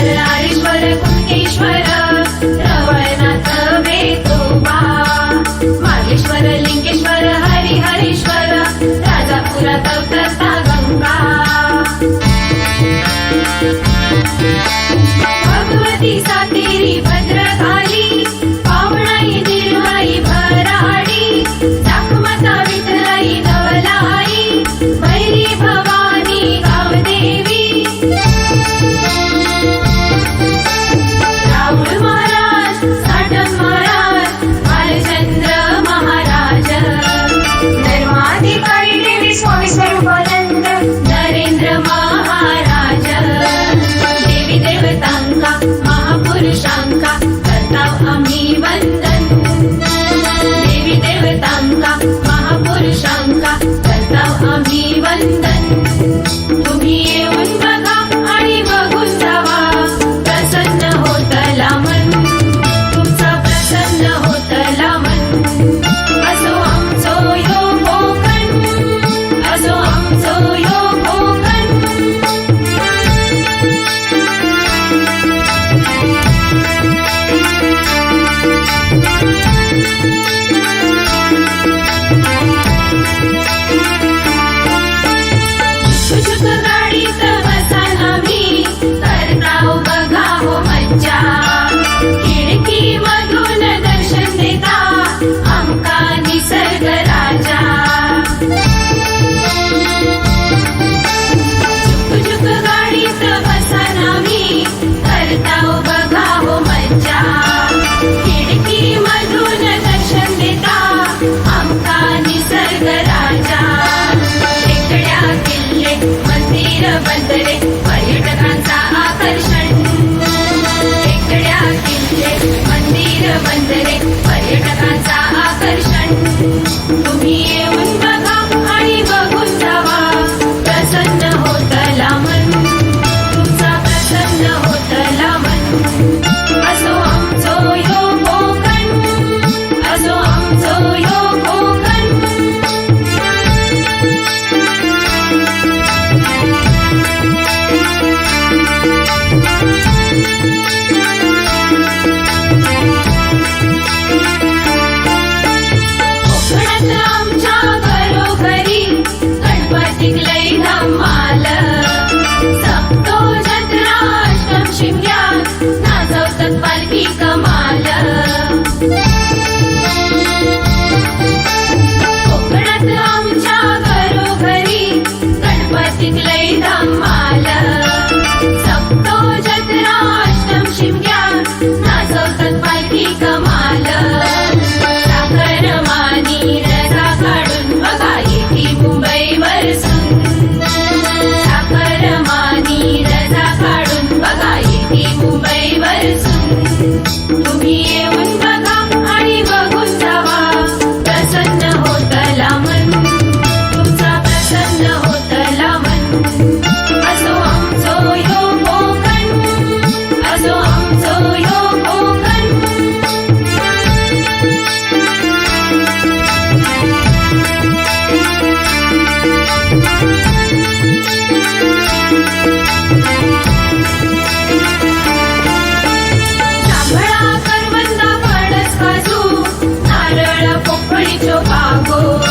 ईश्वर ईश्वर ಬಂದಡೆ পাগল?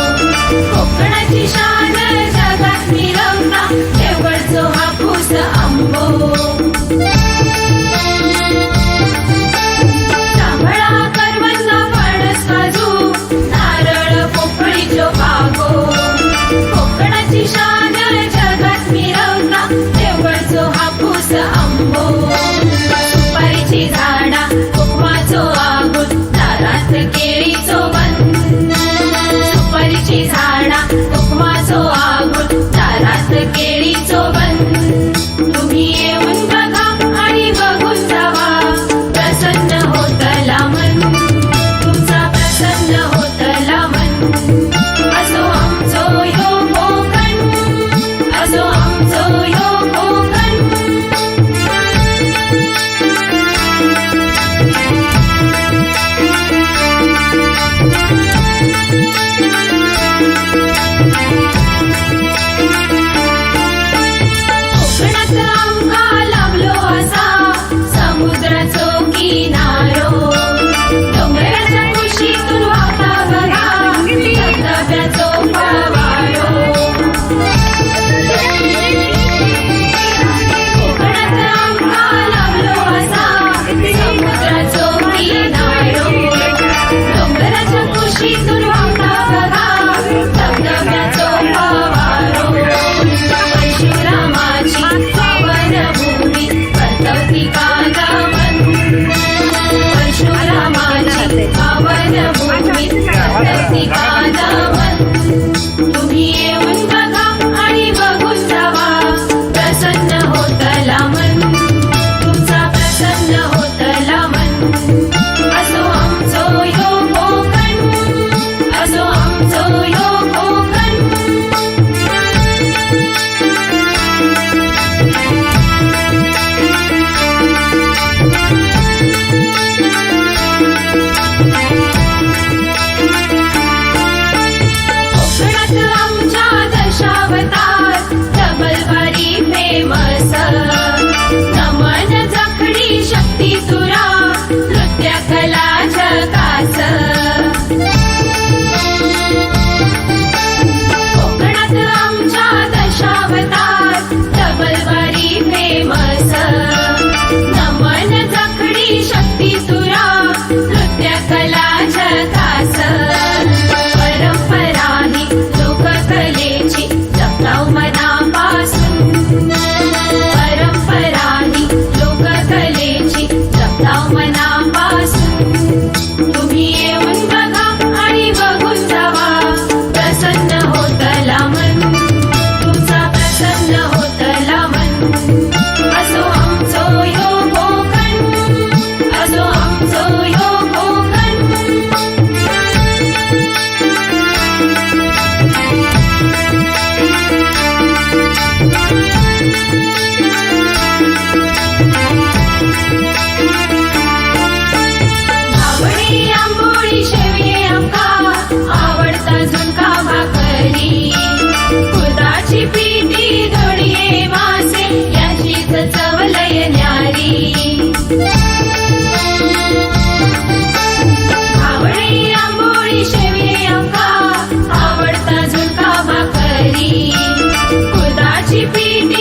thank you.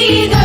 vida.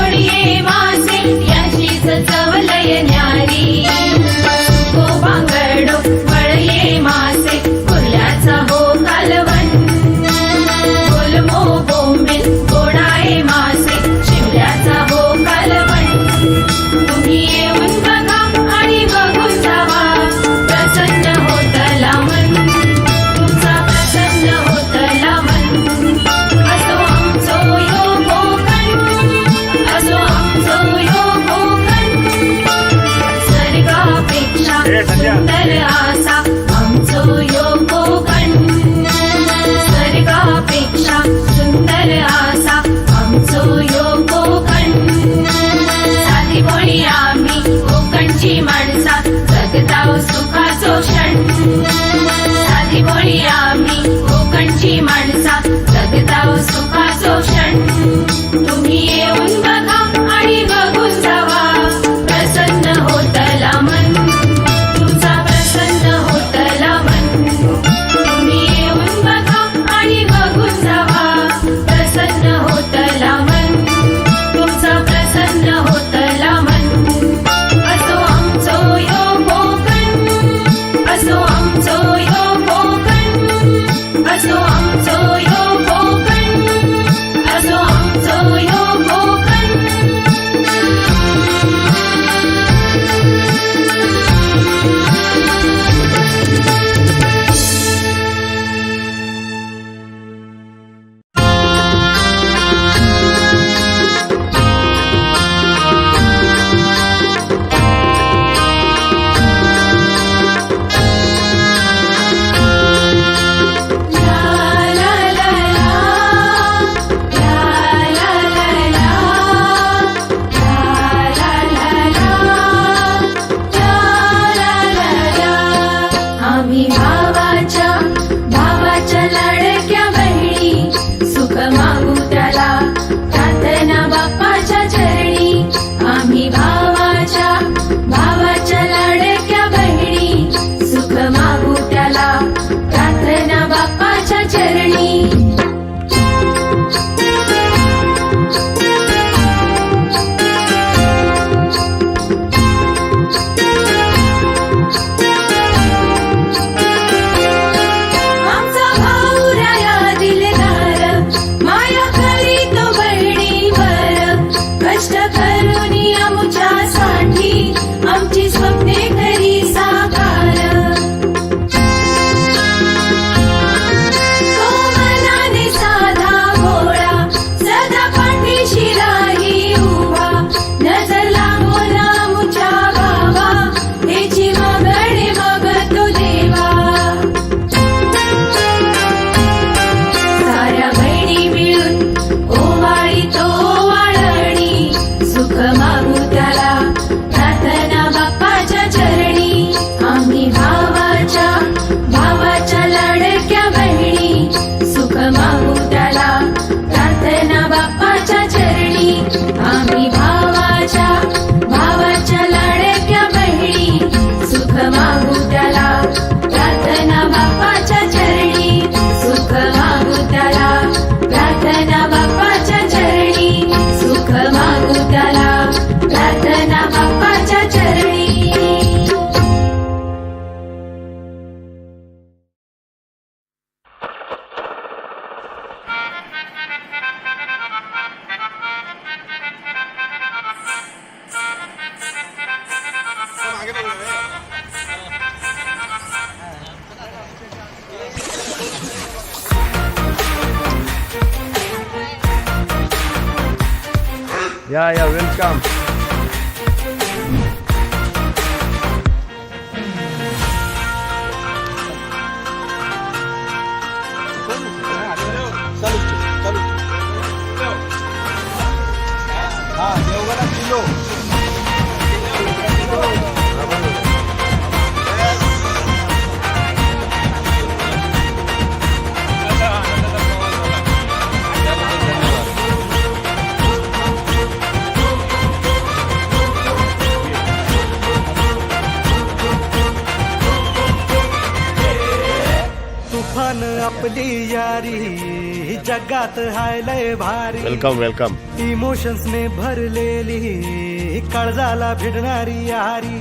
तुफान आपली यारी जगात हाय लय भारी. वेलकम वेलकम इमोशन्स ने भरलेली काळजाला भिडणारी यारी.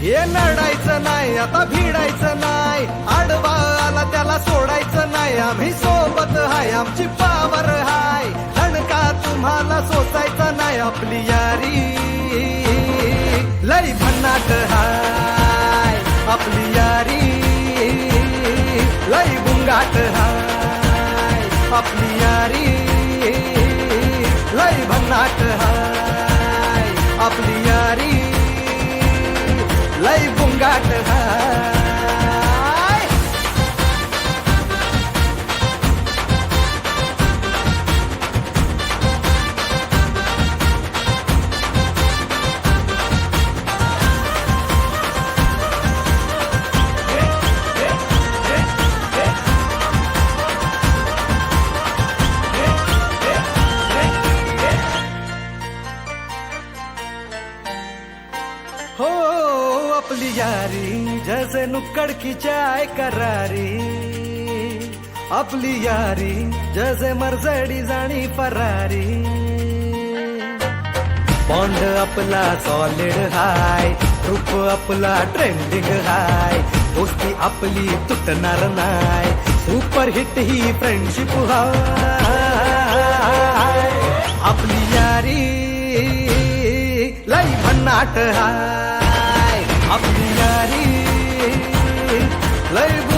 हे लढायचं नाही आता भिडायचं नाही. आडवा आला त्याला सोडायचं नाही. आम्ही सोबत हाय आमची पावर हाय. का तुम्हाला सोसायचा नाही आपली यारी. लई भन्नाट हाय आपली यारी. लई गुंगाट हाय. आपली यारी। लय भन्नाट हाय। आपली यारी। लय बुंगाट हाय। नुक्कड़ की करारी आपली यारी जसे मरजडी जाणी परारी बॉन्ड आपला सॉलिड हाय रूप आपला ट्रेंडिंग हाय दोस्ती आपली तुटणार नाय सुपर हिट ही फ्रेंडशिप हाय. आपली यारी लई भन्नाट हाय. आपली यारी लई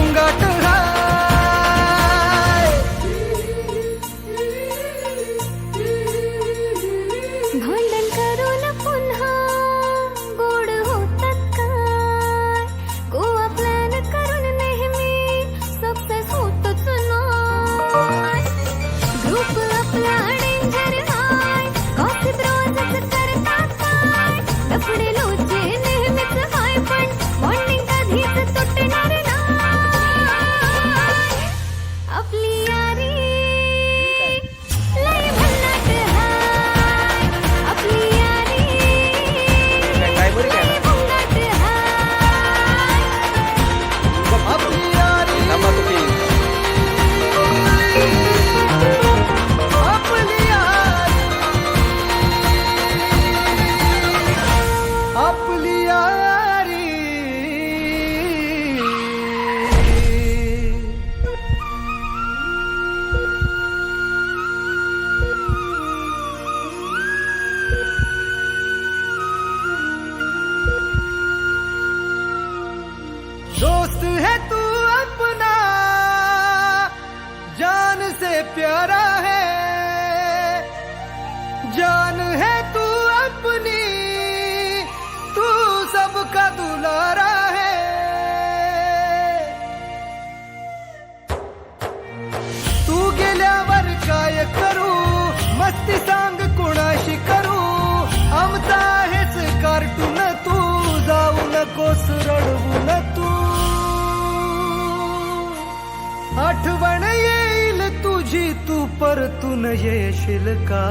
आठवण येईल तुझी तू परतून येशील का?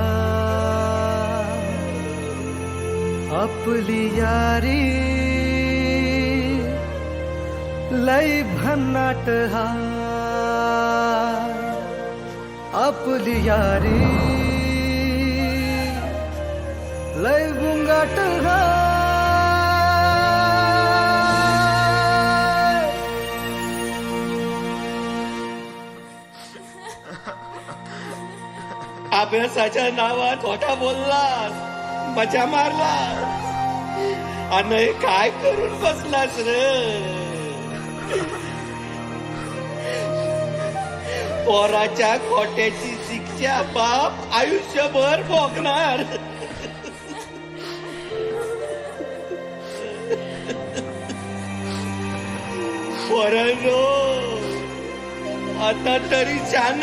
आपली यारी लय भन्नाट हा. आपली यारी लय गुंगाट हा. अभ्यासाच्या नावात खोटा बोललास मजा मारला आणि काय करून बसलास र? पोराच्या खोट्याची शिक्षा बाप आयुष्यभर भोगणार. पोरांनो आता तरी छान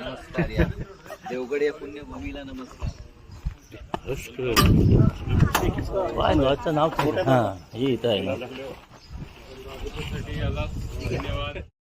नमस्कार या. देवगड या पुण्यभूमीला नमस्कार. नाव हा हे इथं आहे ना. धन्यवाद.